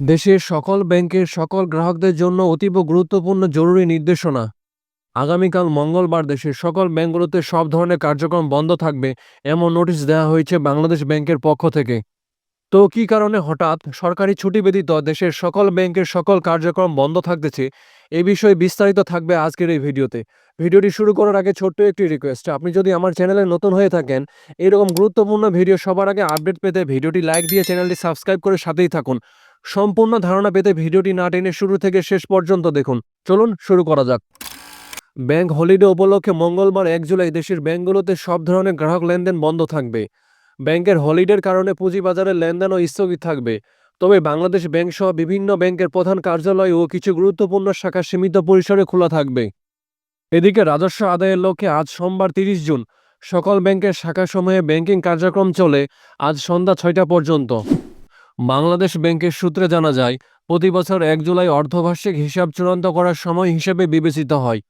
দেশের সকল ব্যাংকের সকল গ্রাহকদের জন্য অতীব গুরুত্বপূর্ণ জরুরি নির্দেশনা। আগামীকাল মঙ্গলবার দেশের সকল ব্যাংকগুলোতে সব ধরনের কার্যক্রম বন্ধ থাকবে, এমন নোটিশ দেওয়া হয়েছে বাংলাদেশ ব্যাংকের পক্ষ থেকে। তো কী কারণে হঠাৎ সরকারি ছুটি ব্যতীত দেশের সকল ব্যাংকের সকল কার্যক্রম বন্ধ থাকতেছে, এ বিষয়ে বিস্তারিত থাকবে আজকের এই ভিডিওতে। ভিডিওটি শুরু করার আগে ছোট্ট একটি রিকোয়েস্ট আপনি যদি আমার চ্যানেলে নতুন হয়ে থাকেন, এরকম গুরুত্বপূর্ণ ভিডিও সবার আগে আপডেট পেতে ভিডিওটি লাইক দিয়ে চ্যানেলটি সাবস্ক্রাইব করে সাথেই থাকুন। সম্পূর্ণ ধারণা পেতে ভিডিওটি না টেনে শুরু থেকে শেষ পর্যন্ত দেখুন। চলুন শুরু করা যাক। ব্যাংক হলিডে উপলক্ষে মঙ্গলবার এক জুলাই দেশের ব্যাংকগুলোতে সব ধরনের গ্রাহক লেনদেন বন্ধ থাকবে। ব্যাংকের হলিডের কারণে পুঁজিবাজারের লেনদেনও স্থগিত থাকবে। তবে বাংলাদেশ ব্যাংক সহ বিভিন্ন ব্যাংকের প্রধান কার্যালয় ও কিছু গুরুত্বপূর্ণ শাখা সীমিত পরিসরে খোলা থাকবে। এদিকে রাজস্ব আদায়ের লক্ষ্যে আজ সোমবার তিরিশ জুন সকল ব্যাংকের শাখাসমূহে ব্যাংকিং কার্যক্রম চলে আজ সন্ধ্যা ছয়টা পর্যন্ত। বাংলাদেশ ব্যাংকের সূত্রে জানা যায়, প্রতি বছর এক জুলাই অর্ধবার্ষিক হিসাব চূড়ান্ত করার সময় হিসেবে বিবেচিত হয়।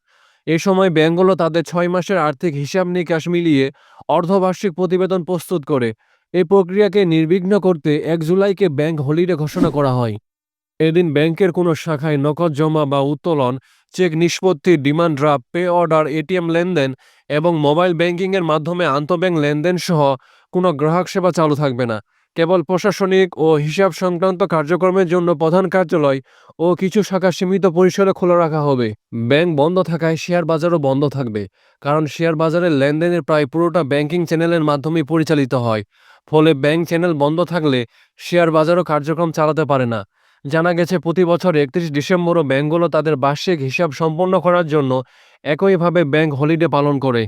এ সময় ব্যাংকগুলো তাদের ছয় মাসের আর্থিক হিসাব নিকাশ মিলিয়ে অর্ধবার্ষিক প্রতিবেদন প্রস্তুত করে। এই প্রক্রিয়াকে নির্বিঘ্ন করতে এক জুলাইকে ব্যাংক হলিডে ঘোষণা করা হয়। এদিন ব্যাংকের কোনো শাখায় নগদ জমা বা উত্তোলন, চেক নিষ্পত্তি, demand draft, pay order, ATM লেনদেন এবং মোবাইল ব্যাংকিংয়ের মাধ্যমে আন্তঃব্যাংক লেনদেন সহ কোনো গ্রাহক সেবা চালু থাকবে না। কেবল প্রশাসনিক ও হিসাব সংক্রান্ত কার্যক্রমের জন্য প্রধান কার্যালয় ও কিছু শাখা সীমিত পরিসরে খোলা রাখা হবে। ব্যাংক বন্ধ থাকায় শেয়ার বাজারও বন্ধ থাকবে, কারণ শেয়ার বাজারের লেনদেনের প্রায় পুরোটা ব্যাংকিং চ্যানেলের মাধ্যমেই পরিচালিত হয়। ফলে ব্যাংক চ্যানেল বন্ধ থাকলে শেয়ার বাজারও কার্যক্রম চালাতে পারে না। জানা গেছে, প্রতি বছর একত্রিশ ডিসেম্বরও ব্যাংকগুলো তাদের বার্ষিক হিসাব সম্পন্ন করার জন্য একইভাবে ব্যাংক হলিডে পালন করে।